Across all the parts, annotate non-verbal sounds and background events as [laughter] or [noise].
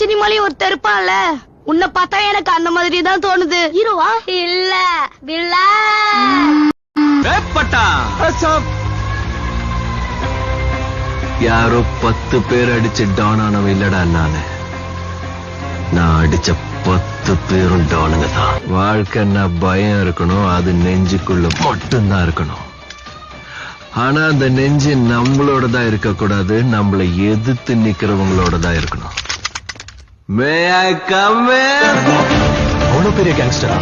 சினிமாலயும் ஒருத்தர் இருப்பான்ல உன்னை பார்த்தா எனக்கு அந்த மாதிரி தான் தோணுது. ஹீரோவா இல்ல வில்லா. யாரோ பத்து பேர் அடிச்சு டான் ஆனவ இல்லடா நானு. நான் அடிச்ச பத்து பேரும் டானுங்க தான். வாழ்க்கைன்னா பயம் இருக்கணும் அது நெஞ்சுக்குள்ள மட்டும்தான் இருக்கணும். ஆனா அந்த நெஞ்சு நம்மளோட தான் இருக்க கூடாது நம்மளை எதிர்த்து நிக்கிறவங்களோட தான் இருக்கணும். அவ்வளவு பெரிய கேங்ஸ்டரா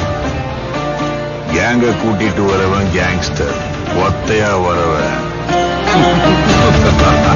கேங்க கூட்டிட்டு வரவன் கேங்ஸ்டர் ஒத்தையா வரவன். [laughs]